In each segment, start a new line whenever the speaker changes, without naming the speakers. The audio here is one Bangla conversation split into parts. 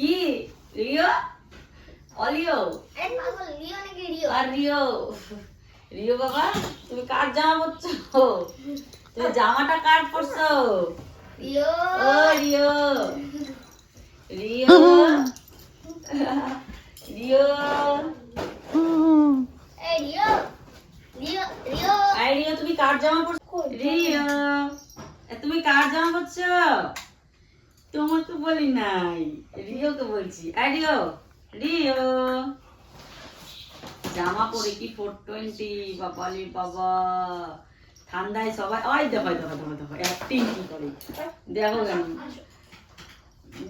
কি? রিও অলিও?
আরে লিও নাকি রিও?
আর রিও? রিও বাবা তুমি কার জামা পরছো? তুমি জামাটা কার পরছো?
Rio.
O Rio. Rio. Rio.
Rio Rio Rio.
I Rio তুমি কার জামা পরছো? রিও। তুমি কার জামা পরছো? তোমাকে বলি নাই। রিওকে বলছি। আই রিও রিও। জামা পরে কি ফোর টোয়েন্টি বাবালি বাবা। ঠান্ডায় সবাই ওই দেখো দেখো দেখো দেখো অ্যাক্টিং কি করে? দেখো কেন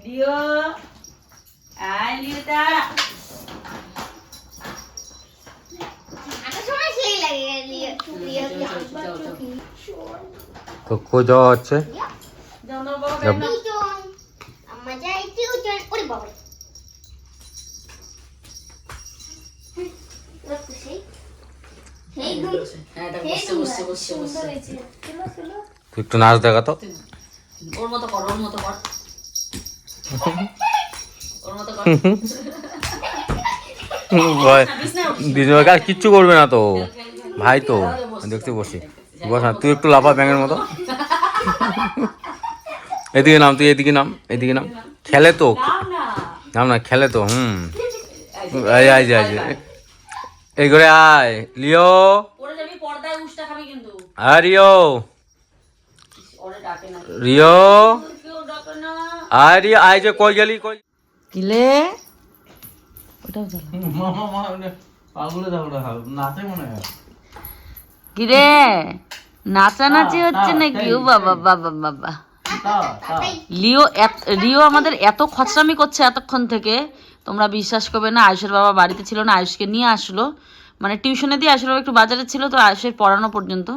লিও আই লিওটা
আমার সময় সেই লাগে লিও লিও
যাও, যাও,
তো কো যাওয়া হচ্ছে?
বাবা
যাও।
টিউশন আম্মা যাই টিউশন ওরে বাবা সেই সেই গুণ
হ্যাঁ দেখো বসছে বসছে বসছে বসছে
তুই একটু নাচ দেখা তো।
ওর মতো কর ওর মতো কর। ওর মতো কর।
ভয়।
বিছনায় উঠিস।
দিদিমার কাজ কিচ্ছু করবে না তো। ভাই তো দেখতে বসি। বস না তুই একটু লাফা ব্যাঙের মতো। এদিকে নাম তুই এদিকে নাম এদিকে নাম। খেলে তো।
না
নাম না খেলে তো হুম। এই আই যে আই এই করে আয়। লিও।
পরে যাবি পর্দায় উষ্টা খাবি কিন্তু।
আর রিও।
ওরে ডাকে না।
রিও।
কেউ ডাকে না।
আর রিও। আয় যে কই গেলি কই
কিলে ওটাও জ্বালা।
মামা মা পাগলে যাব নাচে মনে হয়।
কিরে নাচানাচি হচ্ছে নাকি? ও বাবা বাবা বাবা। লিও এত- রিও আমাদের এত খচরামি করছে এতক্ষণ থেকে। তোমরা বিশ্বাস করবে না আয়ুষের বাবা বাড়িতে ছিল না আয়ুষকে নিয়ে আসলো। মানে টিউশনে দিয়ে আয়ুষের বাবা একটু বাজারে ছিল তো আয়ুষের পড়ানো পর্যন্ত।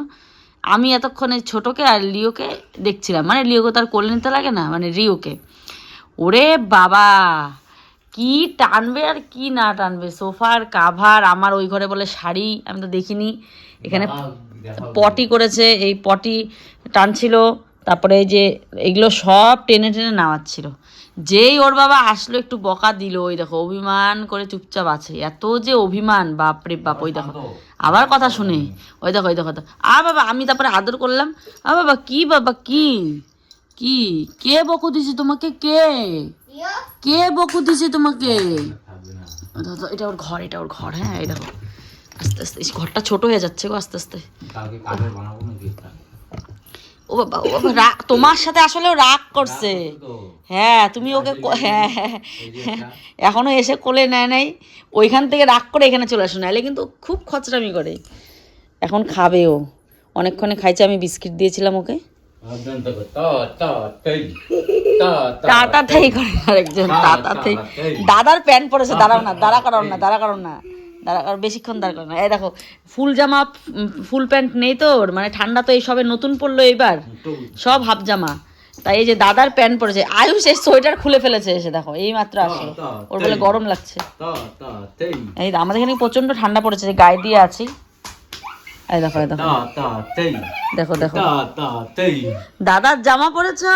আমি এতক্ষণে ছোটোকে আর লিওকে দেখছিলাম। মানে লিওকে তার কোলে নিতে লাগে না মানে রিওকে। ওরে বাবা কি টানবে আর কি না টানবে? সোফার কাভার আমার ওই ঘরে বলে শাড়ি আমি তো দেখিনি। এখানে পটি করেছে এই পটি টানছিল। তারপরে যে এগুলো সব টেনে টেনে নামাচ্ছিল। যেই ওর বাবা আসলো একটু বকা দিল, ওই দেখো, অভিমান করে চুপচাপ আছে। এত যে অভিমান বাপ রে বাপ, ওই দেখো। আবার কথা শুনে, ওই দেখো ওই দেখো। আ বাবা, আমি তারপরে আদর করলাম। আ বাবা, কি বাবা, কি? কি? কে বকু দিছে তোমাকে? কে? কে বকু দিছে তোমাকে? এটা ওর ঘর, এটা ওর ঘর হ্যাঁ এই দেখো। আস্তে আস্তে ঘরটা ছোট হয়ে যাচ্ছে গো, আস্তে আস্তে
কালকে কাঠের বানাবো নাকি
ও বাবা ও রাগ তোমার সাথে আসলে রাগ করছে। হ্যাঁ তুমি ওকে হ্যাঁ হ্যাঁ, হ্যাঁ। এখনও এসে কোলে নেয় নাই। ওইখান থেকে রাগ করে এখানে চলে আসো নাহলে কিন্তু খুব খচরামি করে। এখন খাবে ও। অনেকক্ষণে খাইছে আমি বিস্কিট দিয়েছিলাম ওকে। টাটা থেই করে আরেকজন। টাটা থেই দাদার প্যান্ট পরেছে দাঁড়াও না দাঁড়া করাও না দাঁড়া করাও না। দাঁড়া আর বেশিক্ষণ দাঁড়া করো না এই দেখো ফুল জামা ফুল প্যান্ট নেই তো ওর, মানে ঠান্ডা তো এই সবে নতুন পড়ল এইবার। সব হাফ জামা। তাই এই যে দাদার প্যান্ট পরেছে আয়ুষ এই সোয়েটার খুলে ফেলেছে এসে দেখো এই মাত্র আসলো। ওর বলে গরম লাগছে। এই আমাদের এখানে প্রচণ্ড ঠান্ডা পড়েছে যে গায়ে দিয়ে আছি। এই দেখো দেখো। দেখো দেখো। দাদার জামা পরেছো?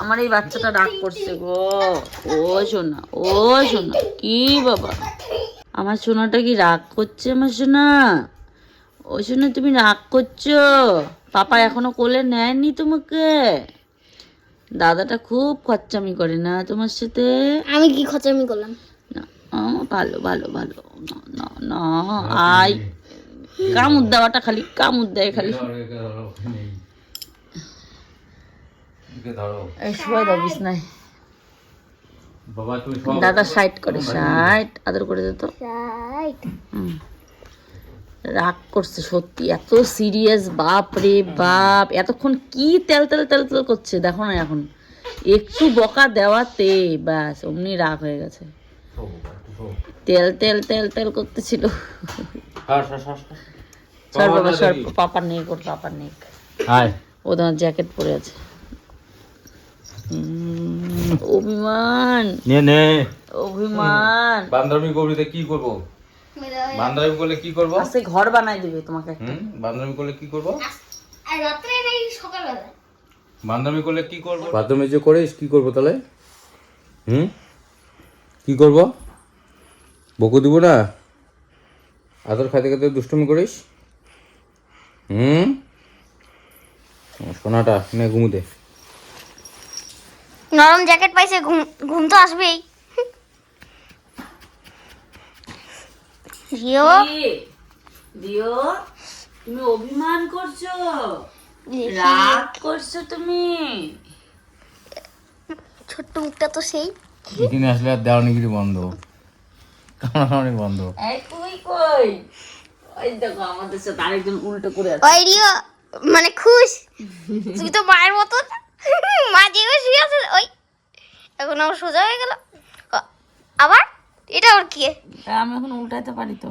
আমার এই বাচ্চাটা রাগ করছে গো। ও সোনা ও সোনা কি বাবা? আমার সোনাটা কি রাগ করছে আমার সোনা? ও সোনা তুমি রাগ করছ? পাপা এখনও কোলে নেয়নি তোমাকে? দাদাটা খুব খরচামি করে না তোমার সাথে?
আমি কি খরচামি করলাম?
না ও, ভালো ভালো ভালো না না না আই কামুর দেওয়াটা খালি কামুর দেয় খালি। এই শুয়ে দাও বিছনায় দাদা সাইড করে সাইড আদর করে দিত রাগ করছে সত্যি এত সিরিয়াস বাপ রে বাপ এতক্ষণ কি তেল তেল তেল তেল করছে দেখো না এখন। একটু বকা দেওয়াতে ব্যাস অমনি রাগ হয়ে গেছে। তেল তেল তেল তেল করতেছিল। সর বাবা সর পাপার নেক ওর পাপার নেক।
হাই।
ও তোমার জ্যাকেট পরে আছে। অভিমান।
নে নে।
অভিমান।
বান্দরামি করবি কি করব? বান্দরামি করলে কি করব?
আজকে ঘর বানাই দিবে তোমাকে
বান্দরামি করলে কি করব?
আর রাত্রে নাই সকালবেলা।
বান্দরামি করলে কি করব?
বাথরুমে যে করিস কি করব তাহলে? হুম? কি করব? বকু দিব না? আদর খাইতে খাইতে দুষ্টুমি করিস? হুম? সোনাটা নে ঘুমুতে।
নরম জ্যাকেট পাইছে ঘুম ঘুম তো আসবেই। রিও
দিও তুমি অভিমান করছ? রাগ করছ তুমি?
ছোট্ট মুখটা তো সেই।
এখানে আসলে আর দেওয়ানিগিরি বন্ধ। কামড়াকামড়ি বন্ধ।
এই তুই কই? ওই দেখো আমাদের সাথে আরেকজন উল্টো করে আছে।
ওই রিও মানে খুশ? তুই তো মায়ের মতন মা যেভাবে শুয়ে আছে ওই এখন আমার সোজা হয়ে গেল। আবার? এটা ওর কি?
আমি এখন উল্টাইতে পারি তো।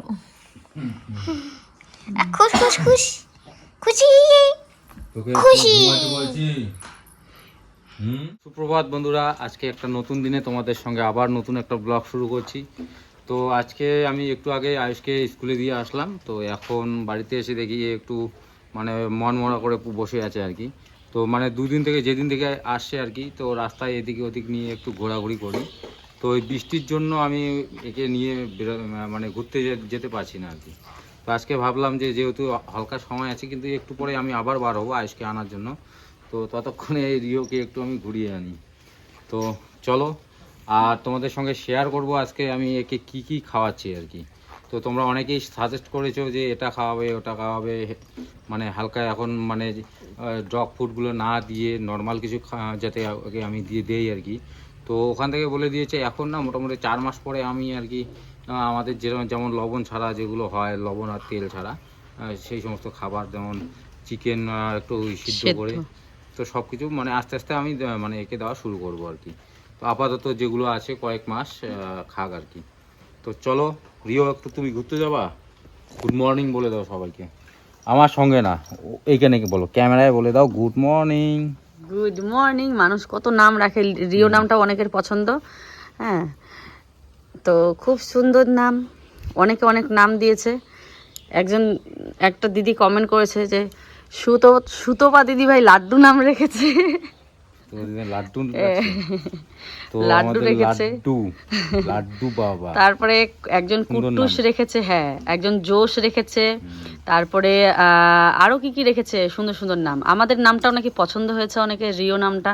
খুশ খুশ খুশ। খুশি। খুশি।
সুপ্রভাত বন্ধুরা আজকে একটা নতুন দিনে তোমাদের সঙ্গে আবার নতুন একটা ব্লগ শুরু করছি। তো আজকে আমি একটু আগে আয়ুষকে স্কুলে দিয়ে আসলাম। তো এখন বাড়িতে এসে দেখি একটু মানে মন মরা করে বসে আছে আর কি। তো মানে দুদিন থেকে যেদিন থেকে আসছে আর কি, তো রাস্তায় এদিকে ওদিক নিয়ে একটু ঘোরাঘুরি করি। তো ওই বৃষ্টির জন্য আমি একে নিয়ে মানে ঘুরতে যেতে পারছি না আর কি। তো আজকে ভাবলাম যে যেহেতু হালকা সময় আছে, কিন্তু একটু পরে আমি আবার বার হব আয়ুষকে আনার জন্য। তো ততক্ষণে এই রিওকে একটু আমি ঘুরিয়ে আনি। তো চলো, আর তোমাদের সঙ্গে শেয়ার করব আজকে আমি একে কি কি খাওয়াচ্ছি আর কি। তো তোমরা অনেকেই সাজেস্ট করেছ যে এটা খাওয়াবে ওটা খাওয়াবে। মানে হালকা এখন মানে ড্রগ ফুডগুলো না দিয়ে নর্মাল কিছু যাতে ওকে আমি দিয়ে দেই আর কি। তো ওখান থেকে বলে দিয়েছে এখন না মোটামুটি চার মাস পরে আমি আর কি আমাদের যেরকম যেমন লবণ ছাড়া যেগুলো হয় লবণ আর তেল ছাড়া সেই সমস্ত খাবার যেমন চিকেন একটু সিদ্ধ করে তো সব কিছু মানে আস্তে আস্তে আমি মানে একে দেওয়া শুরু করব আর কি। তো আপাতত যেগুলো আছে কয়েক মাস খাক আর কি। তো চলো রিও একটু তুমি ঘুরতে যাবা? গুড মর্নিং বলে দাও সবাইকে। আমার সঙ্গে না এইখানে কি বলো ক্যামেরায় বলে দাও গুড মর্নিং
গুড মর্নিং মানুষ কত নাম রাখে রিও নামটাও অনেকের পছন্দ। হ্যাঁ তো খুব সুন্দর নাম অনেকে অনেক নাম দিয়েছে। একজন একটা দিদি কমেন্ট করেছে যে সুতো সুতোপা দিদি ভাই লাড্ডু নাম রেখেছে।
লাড্ডু
লাড্ডু রেখেছে।
লাড্ডু লাড্ডু বাবা।
তারপরে একজন
নাম।
রেখেছে হ্যাঁ একজন জোশ রেখেছে তারপরে আরও কি কি রেখেছে? সুন্দর সুন্দর নাম। আমাদের নামটাও নাকি পছন্দ হয়েছে অনেকে রিও নামটা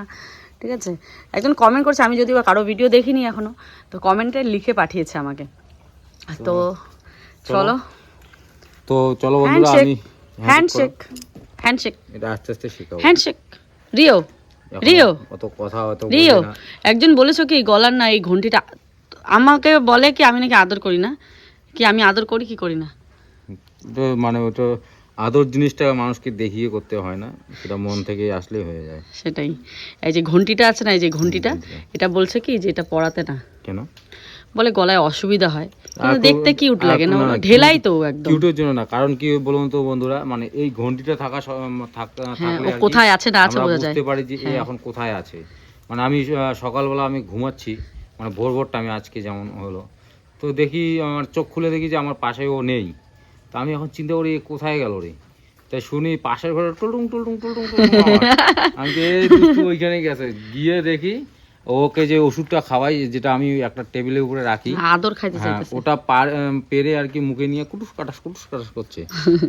ঠিক আছে? একজন কমেন্ট করছে আমি যদিও বা কারও ভিডিও দেখিনি এখনও তো কমেন্টে লিখে পাঠিয়েছে আমাকে। তো চলো।
তো চলো বন্ধুরা আমি
হ্যান্ডশেক হ্যান্ডশেক
এটা আস্তে আস্তে শেখাবো
হ্যান্ডশেক রিও। রিও?
অত কথা অত
রিও একজন বলেছ কি গলার না এই ঘন্টিটা আমাকে বলে কি আমি নাকি আদর করি না? কি আমি আদর করি কি করি না?
মানে ওটা আদর জিনিসটা মানুষকে দেখিয়ে করতে হয় না সেটা মন থেকে আসলে হয়ে যায়।
সেটাই। এই যে ঘন্টিটা আছে না এই যে ঘন্টিটা
ঘন্টিটা।
এটা বলছে কি যে এটা পড়াতে না।
কেন?
বলে গলায় অসুবিধা হয় দেখতে কিউট লাগে না
তো না,
বলো?
cute-
ঢেলাই তো একদম
কিউটের জন্য না কারণ কি বলুন তো বন্ধুরা মানে এই ঘন্টিটা থাকা
হ্যাঁ,
থাকলে
কোথায় আছে না আছে বোঝা যায়।
বুঝতে পারি যে
হ্যাঁ।
এখন কোথায় আছে মানে আমি সকালবেলা আমি ঘুমাচ্ছি মানে ভোর ভোরটা আমি আজকে যেমন হলো তো দেখি আমার চোখ খুলে দেখি যে আমার পাশে ও নেই তা আমি এখন চিন্তা করি কোথায় গেল রে তাই শুনি পাশের ঘরে টুলটুং টুলটুং টুলটুং আমি ওইখানে গেছে গিয়ে দেখি ওকে যে ওষুধটা খাওয়াই যেটা আমি একটা টেবিলের উপরে রাখি।
আদর খাইতে
হ্যাঁ
চাইতেছে।
ওটা পার পেরে আর কি মুখে নিয়ে কুটুস কাটাস কুটুস কাটাস করছে।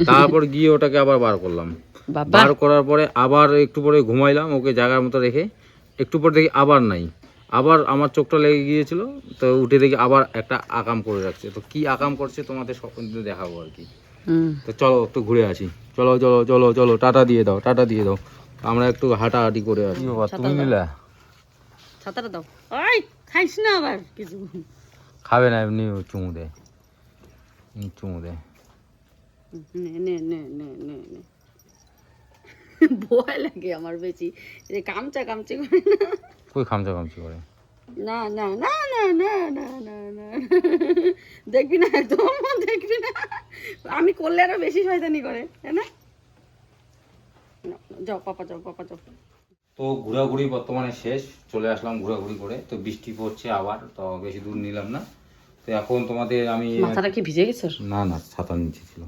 তারপর গিয়ে ওটাকে আবার বার করলাম। বার করার পরে আবার একটু পরে ঘুমাইলাম ওকে জায়গার মতো রেখে একটু পর দেখি আবার নাই। আবার আমার চোখটা লেগে গিয়েছিল তো উঠে দেখি আবার একটা আকাম করে রাখছে। তো কি আকাম করছে তোমাদের স্বপ্ন দেখাবো আর কি।
হুম।
তো চলো একটু ঘুরে আসি। চলো চলো চলো চলো টাটা দিয়ে দাও টাটা দিয়ে দাও। আমরা একটু হাঁটাহাঁটি করে আসি। বাবা তুমি। নিলা?
ছাতাটা দাও। ওই খাইস না আবার কিছু
খাবে না এমনি চুমু দে। চুমু দে।
নে নে নে নে নে নে। ভয় লাগে আমার বেশি। যে কামচা কামচি করে না?
কই খামচা খামচি করে?
না না না না না না না না। দেখবি না একদম দেখবি না। আমি করলে আরও বেশি শয়তানি করে তাই না, যাও পাপা যাও পাপা যাও।
তো ঘোরাঘুরি বর্তমানে শেষ চলে আসলাম ঘোরাঘুরি করে। তো বৃষ্টি পড়ছে আবার তো বেশি দূর নিলাম না। তো এখন তোমাদের আমি
মাথাটা কি ভিজে গেছে?
না না ছাতার নিচে ছিল।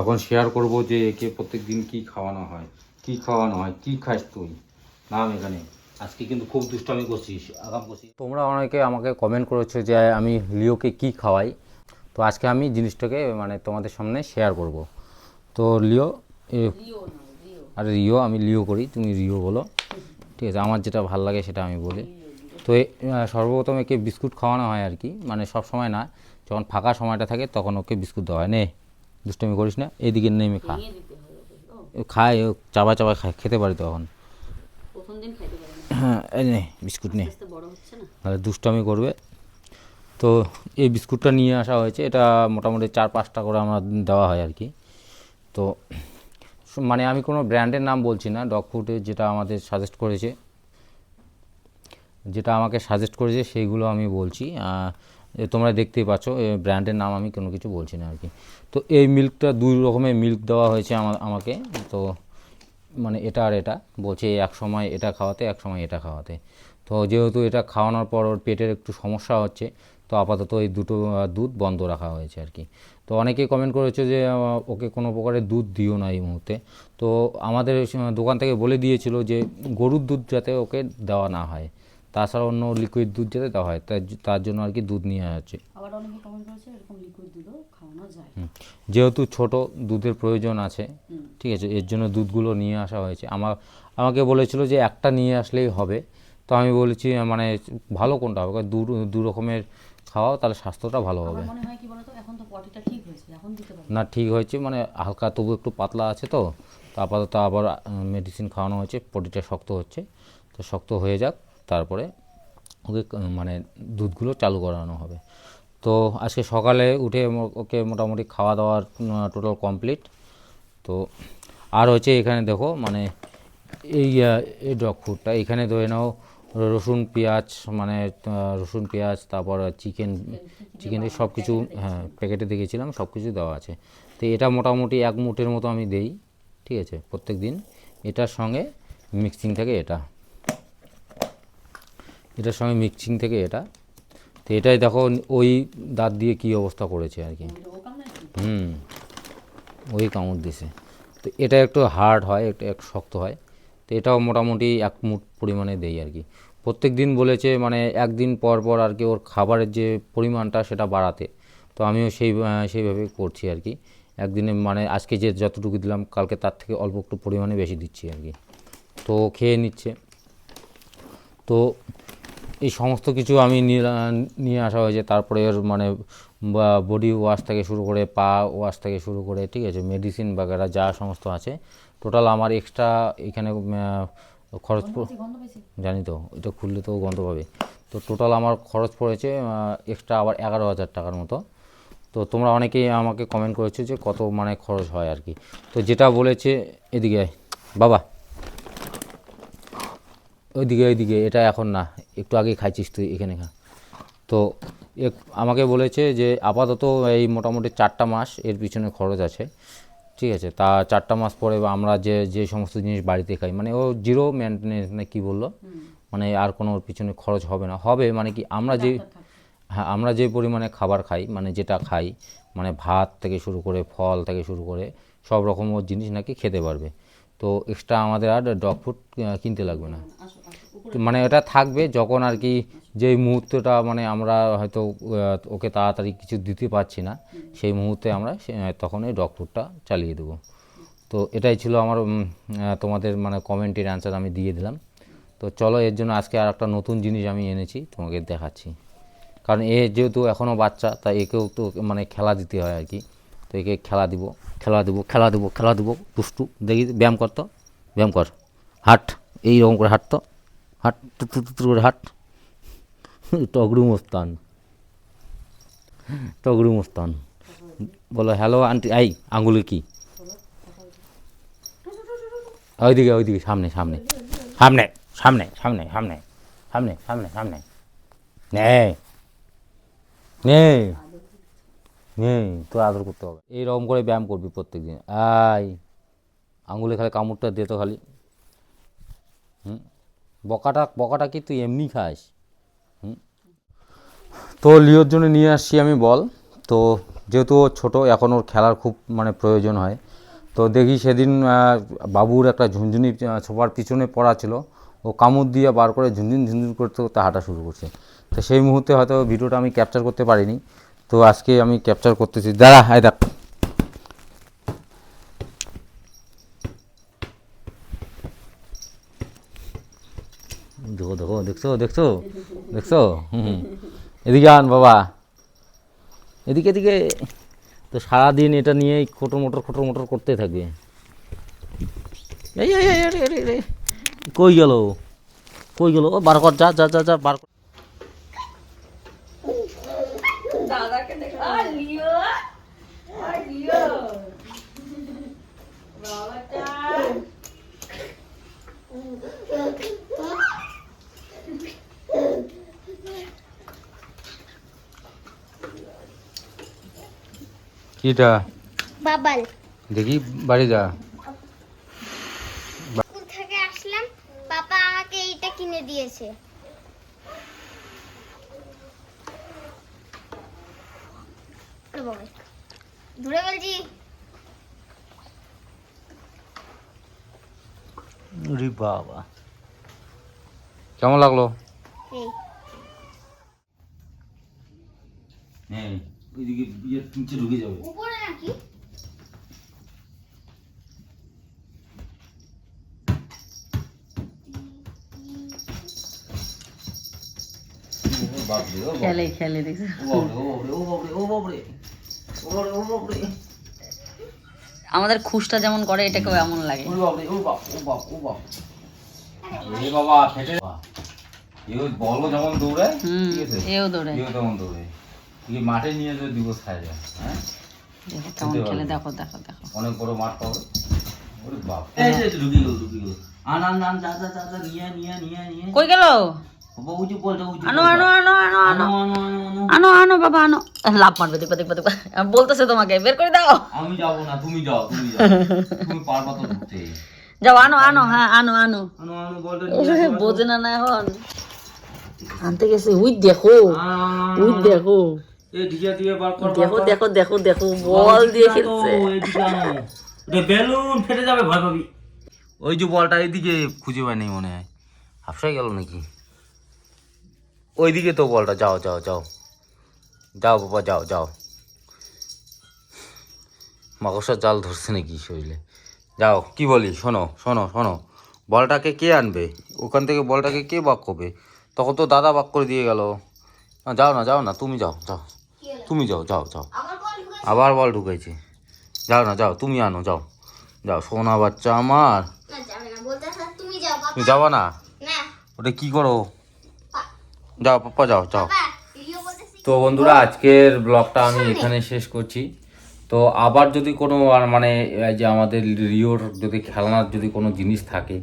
এখন শেয়ার করব যে একে প্রত্যেক দিন কি খাওয়ানো হয় কি খাওয়ানো হয় কি খাস তুই? নাম এখানে। আজকে কিন্তু খুব দুষ্টামি করছিস আগাম করছিস। তোমরা অনেকে আমাকে কমেন্ট করেছ যে আমি লিওকে কি খাওয়াই। তো আজকে আমি জিনিসটাকে মানে তোমাদের সামনে শেয়ার করব। তো লিও এ আরে রিও আমি লিও করি তুমি রিও বলো। ঠিক আছে আমার যেটা ভালো লাগে সেটা আমি বলি। তো এ- সর্বপ্রথম একে বিস্কুট খাওয়ানো হয় আর কি মানে সব সময় না যখন ফাঁকা সময়টা থাকে তখন ওকে বিস্কুট দেওয়া হয়। নে দুষ্টমি করিস না এদিকে নেমে খা। ও। খায় ও চাবা চাবা খায় খেতে পারে তখন। হ্যাঁ এই নে। বিস্কুট নে? তাহলে দুষ্টমি করবে। তো এই বিস্কুটটা নিয়ে আসা হয়েছে এটা মোটামুটি চার পাঁচটা করে আমরা দেওয়া হয় আর কি। তো মানে আমি কোনো ব্র্যান্ডের নাম বলছি না, ডগ ফুডে যেটা আমাদের সাজেস্ট করেছে। যেটা আমাকে সাজেস্ট করেছে সেইগুলো আমি বলছি। তোমরা দেখতেই পাচ্ছ ব্র্যান্ডের নাম আমি কোনো কিছু বলছি না আর কি তো এই মিল্কটা, দুই রকমের মিল্ক দেওয়া হয়েছে আমা- আমাকে। তো মানে এটা আর এটা, বলছে এক সময় এটা খাওয়াতে, এক সময় এটা খাওয়াতে। তো যেহেতু এটা খাওয়ানোর পর ওর পেটের একটু সমস্যা হচ্ছে তো আপাতত এই দুটো দুধ বন্ধ রাখা হয়েছে আর কি। তো অনেকেই কমেন্ট করেছে যে ওকে কোনো প্রকারের দুধ দিও না এই মুহূর্তে। তো আমাদের দোকান থেকে বলে দিয়েছিল যে গরুর দুধ যাতে ওকে দেওয়া না হয়। তাছাড়া অন্য লিকুইড দুধ যাতে দেওয়া হয় তার জন্য আর কি দুধ নিয়ে যাচ্ছে
আবার অনেকে কমেন্ট করেছে এরকম লিকুইড দুধও খাওয়ানো যায়।
যেহেতু ছোট দুধের প্রয়োজন আছে ঠিক আছে এর জন্য দুধগুলো নিয়ে আসা হয়েছে। আমার আমাকে বলেছিল যে একটা নিয়ে আসলেই হবে। তো আমি বলেছি মানে ভালো কোনটা হবে? দু দু রকমের খাওয়াও তাহলে স্বাস্থ্যটা ভালো হবে।
মনে হয় কি বলতো এখন তো পটিটা ঠিক হয়েছে এখন দিতে পারবে।
না ঠিক হয়েছে মানে হালকা তবু একটু পাতলা আছে তো তো আপাতত আবার মেডিসিন খাওয়ানো হয়েছে পটিটা শক্ত হচ্ছে। তো শক্ত হয়ে যাক তারপরে ওকে মানে দুধগুলো চালু করানো হবে। তো আজকে সকালে উঠে ওকে মোটামুটি খাওয়া দাওয়ার টোটাল কমপ্লিট তো আর হচ্ছে এখানে দেখো মানে এই এই ডগ ফুডটা এখানে ধরে নাও রসুন, পেঁয়াজ মানে রসুন, পেঁয়াজ, তারপর চিকেন চিকেন সব কিছু হ্যাঁ প্যাকেটে দেখেছিলাম সব কিছু দেওয়া আছে। তো এটা মোটামুটি এক মুঠের মতো আমি দেই, ঠিক আছে প্রত্যেক দিন এটার সঙ্গে মিক্সিং থেকে এটা। এটার সঙ্গে মিক্সিং থেকে এটা। তো এটাই দেখো, ওই দাঁত দিয়ে কি অবস্থা করেছে আর কি। হুম, ওই কামড় দিছে। তো এটা একটু হার্ড হয়, একটু একটু শক্ত হয়। তো এটাও মোটামুটি এক মুঠ পরিমাণে দেই আর কি। প্রত্যেক দিন বলেছে মানে একদিন পর পর আর কি ওর খাবারের যে পরিমাণটা সেটা বাড়াতে। তো আমিও সেই সেইভাবে করছি আর কি। একদিনে মানে আজকে যে যতটুকু দিলাম, কালকে তার থেকে অল্প একটু পরিমাণে বেশি দিচ্ছি আর কি। তো খেয়ে নিচ্ছে। তো এই সমস্ত কিছু আমি নিয়ে আসা হয়েছে। তারপরে ওর মানে বডি ওয়াশ থেকে শুরু করে পা ওয়াশ থেকে শুরু করে, ঠিক আছে মেডিসিন বাগেরা যা সমস্ত আছে টোটাল আমার এক্সট্রা এখানে খরচ জানি তো এটা খুললে তো গন্ধ পাবে। তো টোটাল আমার খরচ পড়েছে এক্সট্রা আবার এগারো হাজার টাকার মতো। তো তোমরা অনেকেই আমাকে কমেন্ট করেছ যে কত মানে খরচ হয় আর কি। তো যেটা বলেছে এদিকে বাবা। ওইদিকে ওইদিকে এটা এখন না একটু আগে খাইছিস তুই এখানে খা। তো এক- আমাকে বলেছে যে আপাতত এই মোটামুটি চারটা মাস এর পিছনে খরচ আছে। ঠিক আছে তা চারটা মাস পরে আমরা যে যে সমস্ত জিনিস বাড়িতে খাই মানে ও জিরো মেনটেনেন্স না কী বলল? মানে আর কোনো ওর পিছনে খরচ হবে না। হবে মানে কি আমরা যে হ্যাঁ আমরা যে পরিমাণে খাবার খাই মানে যেটা খাই মানে ভাত থেকে শুরু করে ফল থেকে শুরু করে সব রকম জিনিস নাকি খেতে পারবে। তো এক্সট্রা আমাদের আর ডগ ফুড কিনতে লাগবে না। মানে এটা থাকবে যখন আর কি যেই মুহূর্তটা মানে আমরা হয়তো ওকে তাড়াতাড়ি কিছু দিতে পারছি না, সেই মুহূর্তে আমরা তখন এই ফুডটা চালিয়ে দেবো। তো এটাই ছিল আমার তোমাদের মানে কমেন্টের অ্যান্সার আমি দিয়ে দিলাম। তো চলো এর জন্য আজকে আর একটা নতুন জিনিস আমি এনেছি, তোমাকে দেখাচ্ছি। কারণ এ যেহেতু এখনও বাচ্চা, তাই একেও তো মানে খেলা দিতে হয় আর কি। তো একে খেলা দিব, খেলা দেবো খেলা দেবো খেলা দেবো, দুষ্টু, দেখি, ব্যায়াম কর তো, ব্যায়াম কর, হাট এইরকম করে হাঁট তো। হাট করে হাট। টগরু মোস্তান। টগরু মোস্তান। বলো হ্যালো আন্টি আই আঙ্গুলে কি? ওইদিকে ওইদিকে, সামনে সামনে। সামনে সামনে সামনে সামনে সামনে সামনে সামনে। নে নে নে, তোর আদর করতে হবে। এইরকম করে ব্যায়াম করবি প্রত্যেক দিন আই আঙুলে খালি কামড়টা দে তো খালি। হুম? বকাটা বকাটা কি তুই এমনি খাস? তো লিওর জন্য নিয়ে আসছি আমি বল। তো যেহেতু ও ছোটো, এখন ওর খেলার খুব মানে প্রয়োজন হয়। তো দেখি সেদিন বাবুর একটা ঝুনঝুনি ছোপার পিছনে পড়া ছিল। ও কামড় দিয়ে বার করে ঝুনঝুন ঝুনঝুন করতে করতে হাঁটা শুরু করছে। তো সেই মুহূর্তে হয়তো ভিডিওটা আমি ক্যাপচার করতে পারিনি। তো আজকে আমি ক্যাপচার করতেছি। দাঁড়া, আয় দেখ। দেখো দেখো, দেখছ দেখছ দেখছ? হুম। এদিকে আন বাবা। এদিকে এদিকে। তো সারাদিন এটা নিয়েই খোটর মোটর খোটর মোটর করতে থাকবে। কই গেল? কই গেল? ও বার কর, যা যা যা যা, বার কর কিটা?
বাবাল।
দেখি বাড়ি যা।
থেকে আসলাম পাপা আমাকে এইটা কিনে দিয়েছে। ধরে বলছি।
বাবা। কেমন লাগল
এই
হ্যাঁ ওইদিকে ইয়ে নিচে ঢুকে যাবে
উপরে নাকি
খেলে খেলে দেখছ। আমাদের খুশটা যেমন করে এটাকেও এমন লাগে।
বাবা এও বলো যেমন দৌড়ায় ঠিক আছে?
এও দৌড়ে।
এও তেমন দৌড়ে। এই মাঠে নিয়ে খায় যায় হ্যাঁ?
কেমন খেলে দেখো দেখো দেখো।
অনেক বড় মাঠ পাবে। ওরে বাপ। এই ঢুকে গেল ঢুকে গেল। আন আন আন যা যা যা যা নিয়ে নিয়ে নিয়ে নিয়ে
কই গেল? আনো আনো আনো আনো আনো
আনো।
তোমাকে বের হ্যাঁ, আনতে গেছে উই দেখো উই দেখো। দেখো দেখো দেখো দেখো বল দিয়ে খেলছে।
ওই যে বলটা এদিকে খুঁজে পায়নি মনে হয়। হাফসাই গেল নাকি? ওইদিকে তো বলটা যাও যাও যাও। যাও বাবা যাও যাও। মাকড়সার জাল ধরছে নাকি শরীরে? যাও কি বলি? শোনো শোনো শোনো। বলটাকে কে আনবে? ওখান থেকে বলটাকে কে বাক করবে? তখন তো দাদা বাক করে দিয়ে গেল। না, যাও না যাও না তুমি যাও যাও। তুমি যাও যাও যাও। আবার বল ঢুকেছে। যাও না যাও তুমি আনো যাও। যাও সোনা বাচ্চা আমার।
তুমি
যাবা না। ওটা কি করো? যাও পাপ্পা যাও যাও।
পাপা
তো বন্ধুরা আজকের ব্লগটা আমি এখানে শেষ করছি। তো আবার যদি কোনো আর মানে এই যে আমাদের রিওর যদি খেলনার যদি কোনো জিনিস থাকে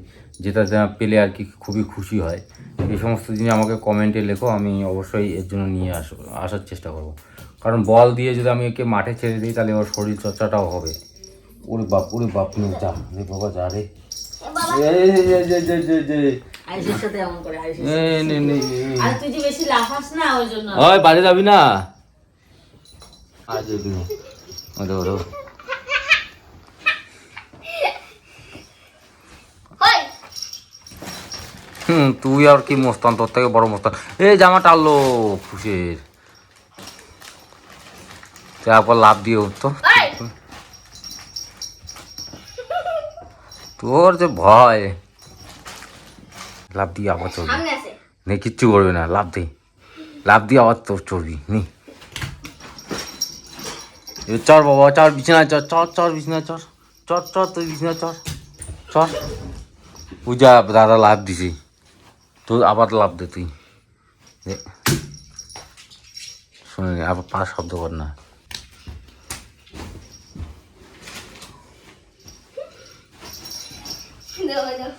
যেটা যা পেলে আর কি খুবই খুশি হয় এই সমস্ত জিনিস আমাকে কমেন্টে লেখো আমি অবশ্যই এর জন্য নিয়ে আস আসার চেষ্টা করব। কারণ বল দিয়ে যদি আমি একে মাঠে ছেড়ে দিই তাহলে ওর শরীর চর্চাটাও হবে। ওরে বাপ ওরে বাপ নে যা রে বাবা যা রে।
সাথে এমন করে। আর তুই যে বেশি লাফাস না ওই জন্য।
ওই বাড়ি যাবি না। আজ এদিকে ওরে ওরে হুম তুই আর কি মস্তান তোর থেকে বড় মস্তান। এই জামা টানলো খুশির। তারপর লাভ দিয়ে উঠতো তোর যে ভয়। লাভ দিয়ে আবার চড়বি নে কিচ্ছু করবি না লাভ দে। লাভ দিয়ে আবার তোর চড়বি নি। চর বাবা চর বিছানায় চর চর চর বিছানায় চর চর চর তুই বিছানায় চর চর পূজা দাদা লাভ দিছি। তুই আবার লাভ দে তুই। শুনে আবার পা শব্দ কর না
দাও দাও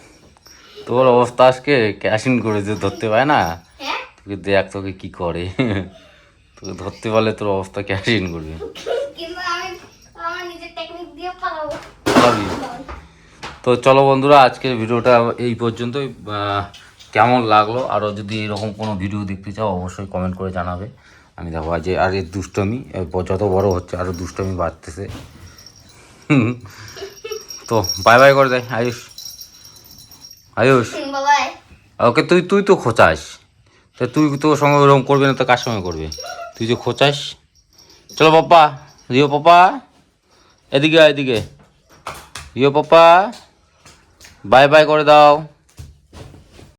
তোর অবস্থা আজকে ক্যাশিন করে যে ধরতে পায় না?
হ্যাঁ?
তোকে দেখ তোকে কি করে। তোকে ধরতে পারলে তোর অবস্থা ক্যাশিন করবে? তো চলো বন্ধুরা আজকের ভিডিওটা এই পর্যন্তই। কেমন লাগল? আরও যদি এরকম কোনো ভিডিও দেখতে চাও অবশ্যই কমেন্ট করে জানাবে। আমি দেখো আজ আর এর দুষ্টমি যত বড় হচ্ছে আরও দুষ্টমি বাড়তেছে। তো বাই বাই করে দেয় আয়ুষ। আয়ুষ? ওকে তুই তুই তো খোঁচাস। তা তুই তো সঙ্গে ওরকম করবি না তো কার সঙ্গে করবি? তুই যে খোঁচাস। চলো পাপা রিও পাপা। এদিকে এদিকে। রিও পাপা বাই বাই করে দাও।